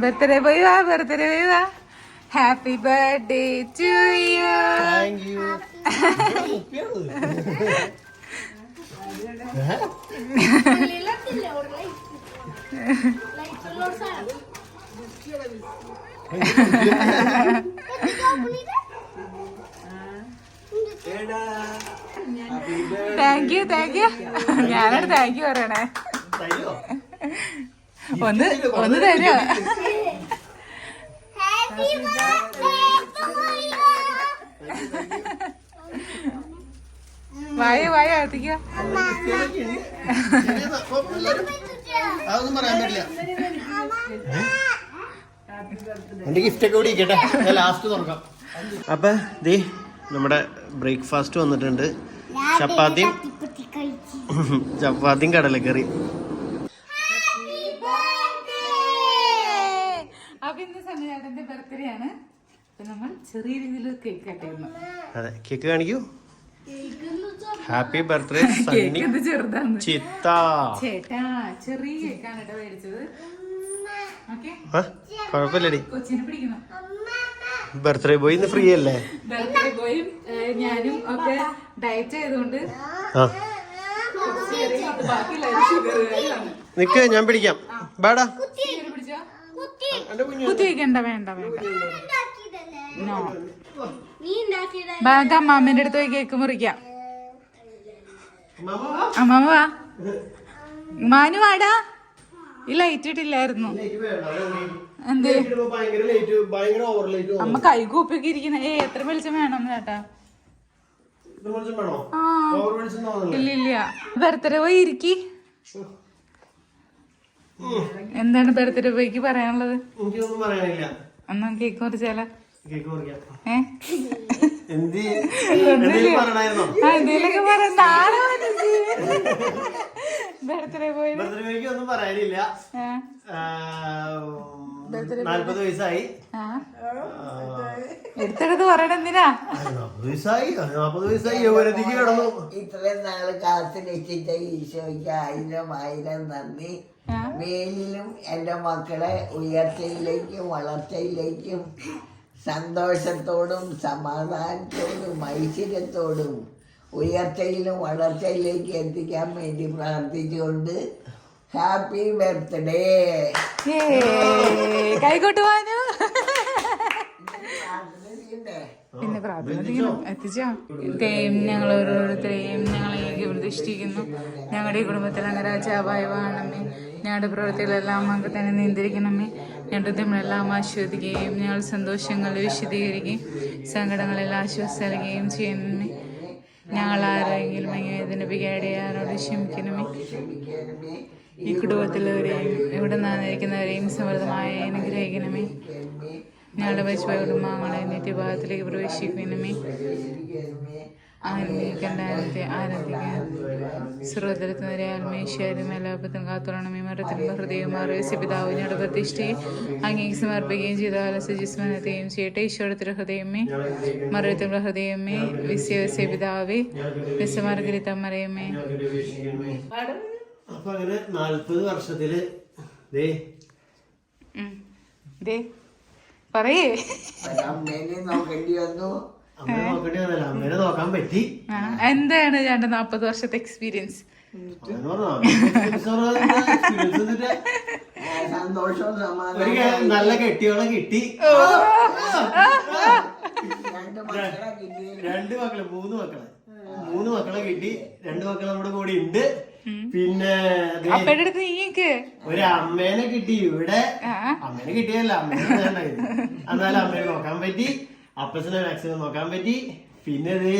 Birthday പോയി വാ birthday പോയി വാ happy birthday to you thank you thank you thank you ഞാനോട് താങ്ക് യു പറയണേ. ഒന്ന് ഒന്ന് തരുമോ വായ വായ അകത്തേക്ക്. വാ. അതൊന്നും പറയാൻ പറ്റില്ല. എന്റെ ഗിഫ്റ്റ് ഒക്കെ കൂടി ഇരിക്കട്ടെ. ഞാൻ ലാസ്റ്റ് തുറക്കാം. അപ്പൊ ദേ നമ്മുടെ ബ്രേക്ക്ഫാസ്റ്റ് വന്നിട്ടുണ്ട്. ചപ്പാത്തിയും ചപ്പാത്തിയും കടലക്കറി അപ്പൊ ഇന്ന് സണ്ണിചേട്ടന്റെ ബർത്ത്ഡേ ആണ് അപ്പൊ നമ്മൾ ചെറിയ രീതിയിൽ കേക്ക് അതെ കേക്ക് കാണിക്കൂ. ഹാപ്പി ബർത്ത്ഡേ കേക്ക് സണ്ണി ചെറുതാണ്. ചിത്ത. ചേട്ടാ ചെറിയ കേക്കാണ് കേട്ടോ മേടിച്ചത്. ഓക്കെ? കുഴപ്പമില്ലടി. കൊച്ചിനെ പിടിക്കണം ബർത്ത്ഡേ ബോയ് ഇന്ന് ഫ്രീ അല്ലേ? ബർത്ത്ഡേ ബോയും ഞാനും ഒക്കെ ഡയറ്റ് ആയതുകൊണ്ട് ആ. ചെറിയ ബാക്കി എല്ലാവരും ഷുഗറുകാരാണ് നിക്ക് ഞാൻ പിടിക്കാം. ബാടാ. കുത്തി വേണ്ട വേണ്ട. വേണ്ട നോ ബാഗ് അമ്മാമ്മേന്റെ അടുത്ത് പോയി കേക്ക് മുറിക്കാം. അമ്മാമ്മ വാ. മാനു വാടാ. ഈ ലൈറ്റ് ഇട്ടില്ലായിരുന്നു. എന്ത്? ഭയങ്കര ലേറ്റ് ഭയങ്കര ഓവർ ലേറ്റ് അമ്മ കൈ കൂപ്പിയൊക്കെ ഇരിക്കുന്ന ഏ എത്ര വെളിച്ചം വേണം? ചേട്ടാ ഇല്ല ഇല്ല. ബർത്ത്ഡേ പോയി ഇരിക്കി. എന്താണ് ബർത്ത്ഡേ പോയിക്ക് പറയാനുള്ളത്? എന്നാ കേക്ക് മുറിച്ചാലോ? ബർത്ത്ഡേ പോയി. ഒന്നും പറയാനില്ല നാല്പത് വയസ്സായി. എടുത്തെടുത്ത് പറയണ എന്തിനാ? നാപ്പത് വയസ്സായി. നാപ്പത് വയസ്സായി. യൗവനത്തിക്ക് കിടന്നു. ഇത്രയും നാൾ കാത്തു രക്ഷിച്ച ഈശോയ്ക്ക് ആയിരം ആയിരം നന്ദി. മേലിലും എന്റെ മക്കളെ ഉയർച്ചയിലേക്കും വളർച്ചയിലേക്കും സന്തോഷത്തോടും സമാധാനത്തോടും ഐശ്വര്യത്തോടും ഉയർച്ചയിലും വളർച്ചയിലേക്ക് എത്തിക്കാൻ വേണ്ടി പ്രാർത്ഥിച്ചുകൊണ്ട് ഹാപ്പി ബർത്ത്ഡേ. കൈകൊട്ട് പിന്നെ പ്രാർത്ഥന ചെയ്യണം. എത്തിച്ചോ? ദൈവം ഞങ്ങൾ ഓരോരുത്തരെയും ഞങ്ങളേക്ക് പ്രതിഷ്ഠിക്കുന്നു. ഞങ്ങളുടെ ഈ കുടുംബത്തിൽ അങ്ങനെ രാജാവായി വാണമേ ഞങ്ങളുടെ പ്രവൃത്തികളെല്ലാം അങ്ങ് തന്നെ നിയന്ത്രിക്കണമേ. ഞങ്ങളുടെ നമ്മളെല്ലാം ആശ്വദിക്കുകയും ഞങ്ങൾ സന്തോഷങ്ങൾ വിശദീകരിക്കുകയും സങ്കടങ്ങളെല്ലാം ആശ്വാസം നൽകുകയും ചെയ്യുന്നു. ഞങ്ങൾ ആരെങ്കിലും അങ്ങനെ വികാരിയാരോട് ക്ഷമിക്കണമേ? ഈ കുടുംബത്തിലുള്ളവരെയും ഇവിടെ നിന്നിരിക്കുന്നവരെയും സമൃദ്ധമായി അനുഗ്രഹിക്കണമേ. ഞങ്ങളുടെ പശുവായ കുടുംബാംഗങ്ങളെ നിത്യഭാഗത്തിലേക്ക് പ്രവേശിക്കണമേ ആരംഭിക്കണ്ടാനത്തെ ആരാധിക്കാൻ സർവതലത്തിനരെ ആത്മീശ്വരും എല്ലാപ്പത്തും കാത്തോളണമേ മരത്തിലും ഹൃദയവും അറിയിച്ച പിതാവ് ഞങ്ങളുടെ പ്രതിഷ്ഠയെ അങ്ങേക്ക് സമർപ്പിക്കുകയും ചെയ്ത കാലസജിസ്മനത്തെയും ചെയ്യട്ടെ. ഈശ്വരത്തിലെ ഹൃദയമേ മരത്തിലുള്ള ഹൃദയമേ വിശ്വസ്യ പിതാവേ വിശ്വമാർഗരിത്തമ്മറയമ്മേ അപ്പൊ അങ്ങനെ നാല്പത് വർഷത്തിൽ പറയേ. നോക്കേണ്ടി വന്നു. അമ്മയെ നോക്കേണ്ടി വന്നല്ല അമ്മേനെ നോക്കാൻ പറ്റി. ആ, എന്താണ് രണ്ട് നാപ്പത് വർഷത്തെ എക്സ്പീരിയൻസ് അങ്ങനെ പറഞ്ഞോ, പറഞ്ഞാ experience എന്നിട്ട്? സന്തോഷവും ഒരു കെ- നല്ല കെട്ടിയോളെ കിട്ടി. രണ്ട് മക്കളെ കിട്ടി രണ്ട് മക്കളെ മൂന്ന് മക്കളെ. മൂന്ന് മക്കളെ കിട്ടി. രണ്ട് മക്കൾ നമ്മുടെ കൂടെ ഉണ്ട്. പിന്നെ ദേ അപ്പയുടെ അടുത്ത് നീക്ക് ഒരു അമ്മേനെ കിട്ടി ഇവിടെ. അമ്മേനെ കിട്ടിയല്ല അമ്മേനെ എന്നാലും അമ്മേനെ നോക്കാൻ പറ്റി. അപ്പച്ചനെ മാക്സിമം നോക്കാൻ പറ്റി. പിന്നെ ഇത്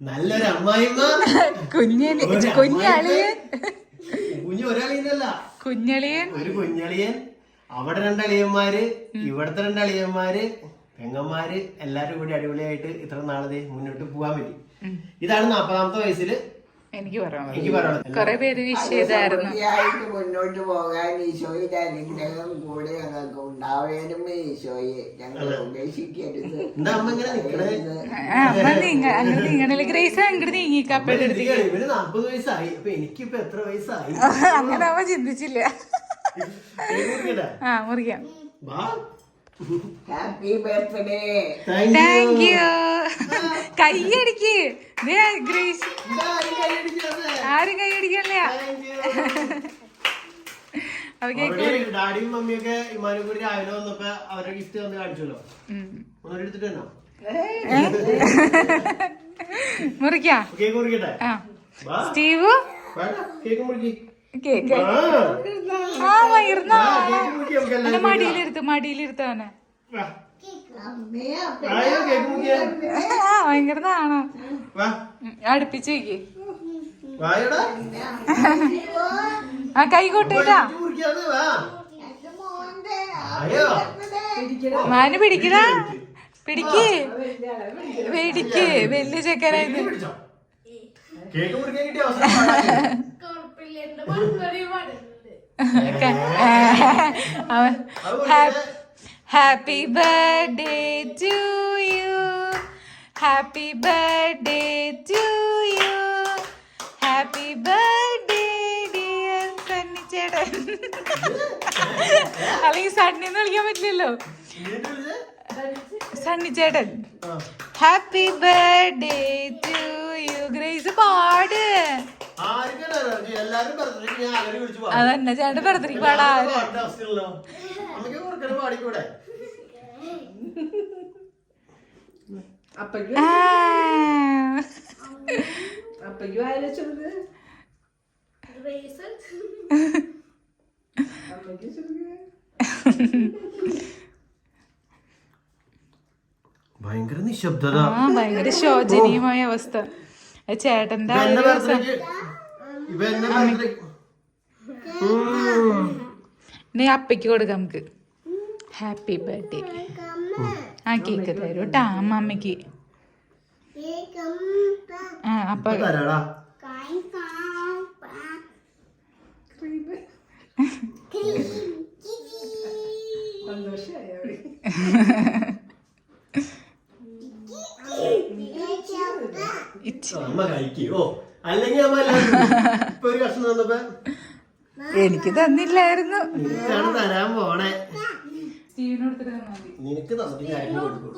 നല്ലൊരു അമ്മായിമ്മ. കുഞ്ഞലി കുഞ്ഞളിയൻ കുഞ്ഞു ഒരാളിന്നല്ല കുഞ്ഞളിയൻ ഒരു കുഞ്ഞളിയൻ. അവിടെ രണ്ടളിയന്മാര് ഇവിടത്തെ രണ്ടളിയന്മാര് പെങ്ങന്മാര് എല്ലാരും കൂടി അടിപൊളിയായിട്ട് ഇത്ര നാളെ മുന്നോട്ട് പോകാൻ പറ്റി. ഇതാണ് നാപ്പതാമത്തെ വയസ്സിൽ എനിക്ക് പറയാനുള്ളത്. എനിക്ക് പറയാനുള്ളത് കൊറേ പേര് വിഷ് ചെയ്തായിരുന്നു. മുന്നോട്ട് പോകാൻ ഈശോയുടെ അനുഗ്രഹം കൂടെ ഞങ്ങൾക്ക് ഉണ്ടാവേനും ഈശോയെ ഞങ്ങൾ ഉപേക്ഷിക്കരുത്. അമ്മ നീങ്ങ നീങ്ങണല്ലേ ഗ്രേസ് അങ്ങോട്ട് നാപ്പത് വയസ്സായി. അപ്പൊ എനിക്കിപ്പോ എത്ര വയസ്സായി? അങ്ങനെ അവ ചിന്തിച്ചില്ല. ആ മുറിക്കാം. വാ. ഹാപ്പി ബർത്ത്ഡേ താങ്ക് യു കൈയടിക്ക്. ഗ്രേസ്. ആരും കൈയടിക്കല്ല ഡാഡിയും മമ്മിയൊക്കെ ഇമാനും കൂടി രാവിലെ വന്നപ്പോ അവരുടെ ഗിഫ്റ്റ് തന്ന് കാണിച്ചല്ലോ. എടുത്തിട്ട് തന്നോ മുറിക്കാം? കേക്ക് മുറിക്കട്ടെ? സ്റ്റീവ്? കേക്ക് മുറിക്കി. കേക്ക്. ആ മടിയിലിരുത്ത് ഭയങ്കര നാണോ കൈ കൊട്ടേട്ടാ മാന് പിടിക്കടാ. പിടിക്ക്. പിടിക്ക് വലിയ ചെക്കനായത് കേക്ക് പിടിക്കാൻ കിട്ടിയ അവസരം happy birthday to you. Happy birthday to you. Happy birthday dear Sunny ചേട്ടൻ. അല്ലെങ്കിൽ സണ്ണി എന്ന് വിളിക്കാൻ പറ്റില്ലല്ലോ. സണ്ണി ചേട്ടൻ. Happy birthday to you. Grace പാട്. അതന്നെ ചേട്ടൻ ബർത്ത്ഡേക്ക് പാടാ. പാടിക്കൂടെ? അപ്പയ്ക്ക് ചെറുത്. ഭയങ്കര നിശബ്ദത. ആ ഭയങ്കര ശോചനീയമായ അവസ്ഥ. ചേട്ടന്റെ ആ ഇവന്റെ ഒരു ദിവസം birthday ക്ക് ഇവന്റെ birthday ഉം. നീ അപ്പയ്ക്ക് കൊടുക്കാം നമുക്ക്. ഹാപ്പി ബർത്ത്ഡേ ആ കേക്ക് തരും കേട്ടാ അമ്മ അമ്മയ്ക്ക് ആ അപ്പ അമ്മ കഴിക്കോ അല്ലെങ്കിൽ അമ്മ ഇപ്പൊ ഒരു കഷ്ണം തന്നപ്പോ എനിക്ക് തന്നില്ലായിരുന്നു. തരാൻ പോണേ. നിനക്ക് തന്നിട്ട് ഞാൻ കൊടുക്കും.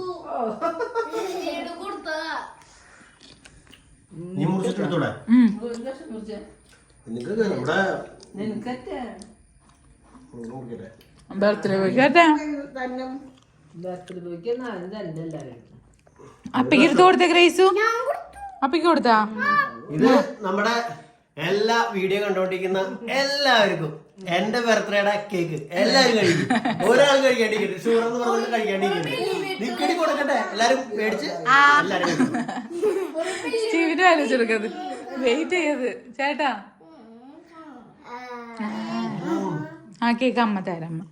നീ മുറിച്ചിട്ടെടുത്തൂടെ. നിനക്ക് നമ്മുടെ ബർത്ത്ഡേ അപ്പയ്ക്ക് എടുത്ത് കൊടുത്തേ ഗ്രേസു? അപ്പയ്ക്ക് കൊടുത്താ? ഇത് നമ്മുടെ എല്ലാ വീഡിയോ കണ്ടോണ്ടിരിക്കുന്ന എല്ലാവർക്കും. എന്റെ ബർത്ത്ഡേയുടെ കേക്ക് എല്ലാരും കഴിക്കും. ഒരാൾ കഴിക്കാണ്ടിരിക്കട്ടെ. ഷുഗർ എന്ന് പറഞ്ഞിട്ട് കഴിക്കാണ്ടിരിക്കട്ടെ. നിക്കടി കൊടുക്കട്ടെ. എല്ലാരും മേടിച്ച് എല്ലാരും കഴിക്കും. സ്റ്റീവിന് ആലോചിച്ച് കൊടുക്കത് വെയിറ്റ് ചെയ്യത് ചേട്ടാ. ആ കേക്ക് അമ്മ തരാം അമ്മ.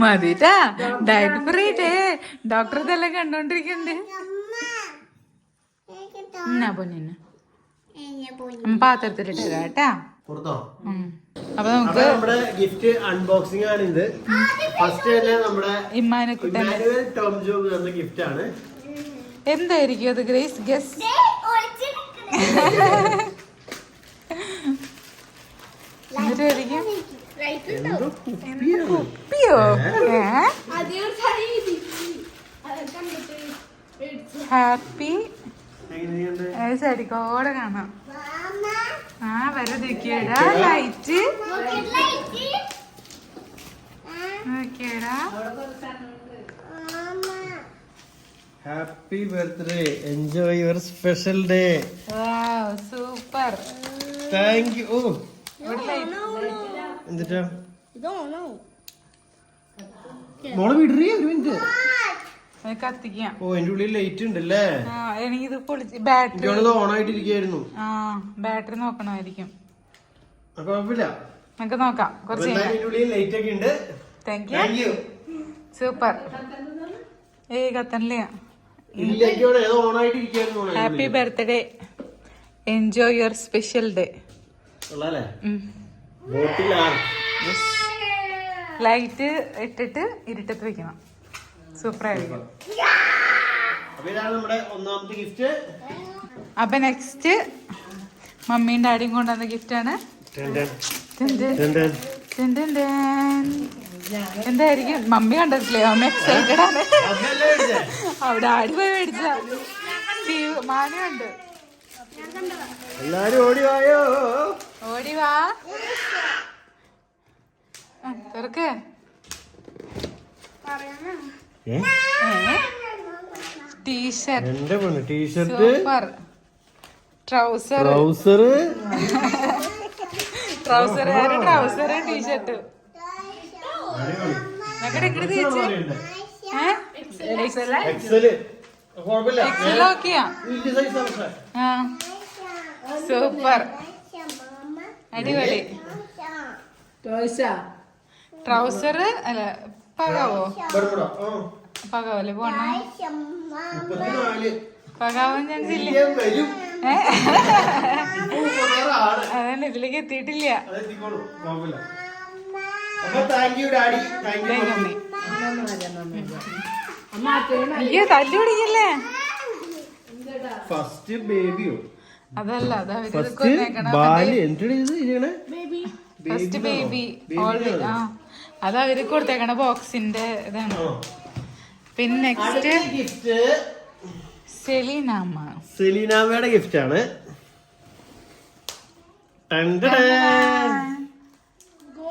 മതിട്ടാ ഡയറ്റ് ഫ്രീ ഡേ ഡോക്ടർ ഇതെല്ലാം കണ്ടോണ്ടിരിക്കണ്ട്. എന്നാ പൊന്നിന് പാത്രത്തിലിട്ട് കേട്ടാ. അപ്പൊ നമുക്ക് നമ്മുടെ ഗിഫ്റ്റ് അൺബോക്സിംഗ് ആണ് ഇത്. ഫസ്റ്റ് തന്നെ നമ്മുടെ ഇമ്മാനെ ടോം ജോബ് എന്ന ഗിഫ്റ്റ് ആണ്. എന്തായിരിക്കും അത് ഗ്രേസ് ഗസ് എന്നിട്ടായിരിക്കും എന്തോ കുപ്പിയാണ്. കുപ്പിയോ? ഹാപ്പി കാണാം. ആ light. നോക്കിയടാ happy birthday. Enjoy your special day super. Thank you ഓ. എന്നിട്ടാ മോളെ വിടറിയ ഒരു മിനിറ്റ്. കത്തിക്കാം. ഓ എന്റെ ഉള്ളിൽ ലൈറ്റ് ഉണ്ടല്ലേ? ആ എനിക്കിത് പൊളിച്ച് ബാറ്ററി ഓൺ ആ ബാറ്ററി നോക്കണമായിരിക്കും. അപ്പൊ കുഴപ്പമില്ല. നമുക്ക് നോക്കാം കുറച്ച് ലൈറ്റ് ഒക്കെ ഉണ്ട്. താങ്ക് യു സൂപ്പർ ഏയ് happy birthday enjoy your special day light ഇട്ടിട്ട് ഇരുട്ടത്ത് വെക്കണം. സൂപ്പർ ആയിരിക്കും അപ്പൊ ഇതാണ് നമ്മുടെ ഒന്നാമത്തെ ഗിഫ്റ്റ് അപ്പൊ നെക്സ്റ്റ് മമ്മിയും ഡാഡിയും കൊണ്ടുവന്ന ഗിഫ്റ്റ് ആണ്. ടിൻ ടിൻ ടിൻ. എന്തായിരിക്കും? മമ്മി കണ്ടിട്ടില്ലേ? അമ്മ എക്സൈറ്റഡ് ആണ്? അവിടെ ആടി പോയി മേടിച്ച. മാനുണ്ട് എല്ലാരും ഓടി വായോ? ഓടി വാ. തുറക്ക്. എന്റെ പെണ്ണ് T shirt super trouser trouser trouser trouser T shirt super അടിപൊളി. ടോയ്സാ ട്രൗസർ അല്ല പകാവോ. പകാവല്ലേ പോണ. പകാവാൻ ചാൻസ് ഇല്ല. അതന്നെ ഇതിലേക്ക് എത്തിയിട്ടില്ല. അയ്യോ തല്ലു പിടിക്കല്ലേ? ഫസ്റ്റ് ബേബിയോ അതല്ല അതാ ഫസ്റ്റ് ബാലി എന്താണ് ഇത് ചെയ്യണേ ഫസ്റ്റ് ബേബി ഓൾറെഡി ആ. അത് അവർ കൊടുത്തേക്കണ ബോക്സിന്റെ ഇതാണ്. പിന്നെ നെക്സ്റ്റ് ഗിഫ്റ്റ് സെലീനാമ്മ. സെലീനാമയുടെ ഗിഫ്റ്റ് ആണ്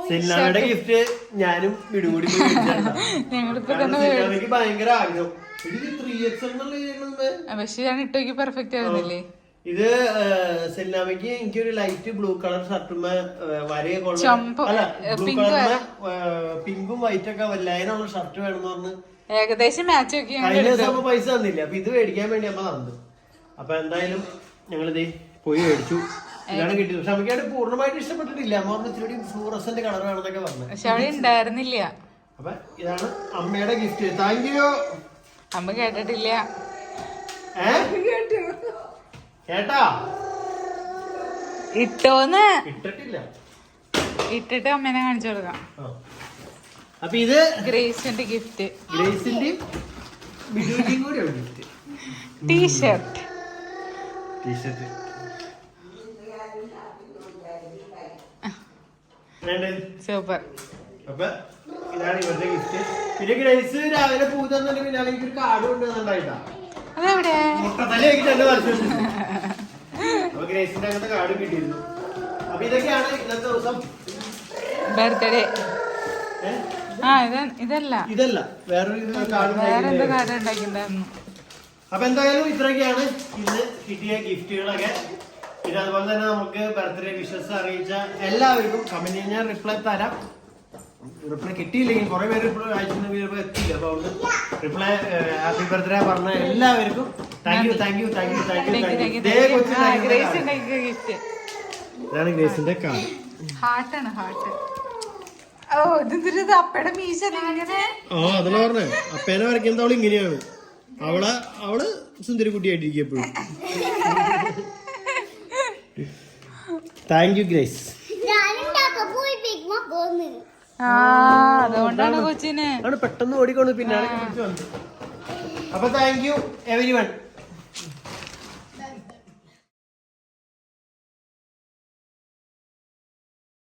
സെലീനാമയുടെ ഗിഫ്റ്റ് ഞാനും മേടിച്ചതാ. ഞങ്ങളിപ്പോ ഭയങ്കര ആഗ്രഹം. പക്ഷെ ഞാൻ ഇട്ടോക്ക് പെർഫെക്റ്റ് ആയിരുന്നില്ലേ ഇത് സെല്ലാമയ്ക്ക് എനിക്കൊരു ലൈറ്റ് ബ്ലൂ കളർ ഷർട്ടും വരയെ കൊള്ളാം അല്ല ബ്ലൂ കളറിന് പിങ്കും വൈറ്റ് ഒക്കെ വല്ലായിരുന്നു ഷർട്ട് വേണമെന്ന് പറഞ്ഞ്. ഏകദേശം മാച്ച് കഴിഞ്ഞ ദിവസം പൈസ തന്നില്ല. അപ്പൊ ഇത് മേടിക്കാൻ വേണ്ടി അമ്മ തന്നു അപ്പൊ എന്തായാലും ഞങ്ങളിത് പോയി മേടിച്ചു. ഇതാണ് കിട്ടിയത്. പക്ഷെ നമുക്കായിട്ട് പൂർണമായിട്ട് ഇഷ്ടപ്പെട്ടിട്ടില്ല. അമ്മ പറഞ്ഞ ഇച്ചിരി ഫ്ലൂറസന്റ് കളർ വേണമെന്നൊക്കെ പറഞ്ഞു. പക്ഷെ അവിടെ ഉണ്ടായിരുന്നില്ല. അപ്പൊ ഇതാണ് അമ്മയുടെ ഗിഫ്റ്റ് താങ്ക് യു അമ്മ കേട്ടിട്ടില്ല. ഏഹ് കേട്ടാ. ഇട്ടോന്ന്. ഇട്ടിട്ടില്ല. ഇട്ടിട്ട് അമ്മേനെ കാണിച്ചു കൊടുക്കാം. അപ്പൊ ഇത് ഗ്രേസിന്റെ gift. ഗ്രേസിന്റെ T shirt. T shirt. Super. അപ്പൊ ഇതാണ് ഇവരുടെ ഗിഫ്റ്റ്. പിന്നെ ഗ്രേസ് രാവിലെ പൂ തന്നെ പിന്നെ എനിക്ക് ഒരു കാർഡ് കൊണ്ടുവന്നിട്ടുണ്ടായിട്ടാ അതെവിടെ? Card birthday? ആ ഇത് ഇതല്ല. ഇതല്ല. വേറൊരു കാർഡ് വേറെ എന്തോ കാര്യം ഉണ്ടാക്കിണ്ടായിരുന്നു അപ്പൊ എന്തായാലും ഇത്രയൊക്കെയാണ് ഇന്ന് കിട്ടിയ ഗിഫ്റ്റുകളൊക്കെ. പിന്നെ അതുപോലെ തന്നെ നമുക്ക് ബർത്ത്ഡേ വിഷസ് അറിയിച്ച എല്ലാവർക്കും കമന്റ് ഞാൻ റിപ്ലൈ തരാം. റിപ്ലൈ കിട്ടിയില്ലെങ്കിൽ കുറെ പേര് റിപ്ലൈ അയച്ചിട്ട് എത്തിയില്ല. അപ്പൊ അതുകൊണ്ട് റിപ്ലൈ ഹാപ്പി ബർത്ത്ഡേ പറഞ്ഞ എല്ലാവർക്കും thank you thank you thank you thank you thank you ഇതേ ഇതാണ് ഗ്രേസിന്റെ കാർഡ് ഹാർട്ടാണ് ഹാർട്ട് ഓ ഇതെന്തൊരു അപ്പയുടെ മീശ ഇങ്ങനെ? ആ അതല്ല പറഞ്ഞേ. അപ്പേനെ വരയ്ക്കുന്നത് അവൾ ഇങ്ങനെയാണ്. അവൾ അവൾ സുന്ദരി കുട്ടിയായിട്ടിരിക്കും എപ്പോഴും. താങ്ക് യു ഗ്രേസ് അതുകൊണ്ടാണ് കൊച്ചിന്. പെട്ടെന്ന് ഓടിക്കൊണ്ട് വന്നു. അപ്പൊ താങ്ക് യു എവരി വൺ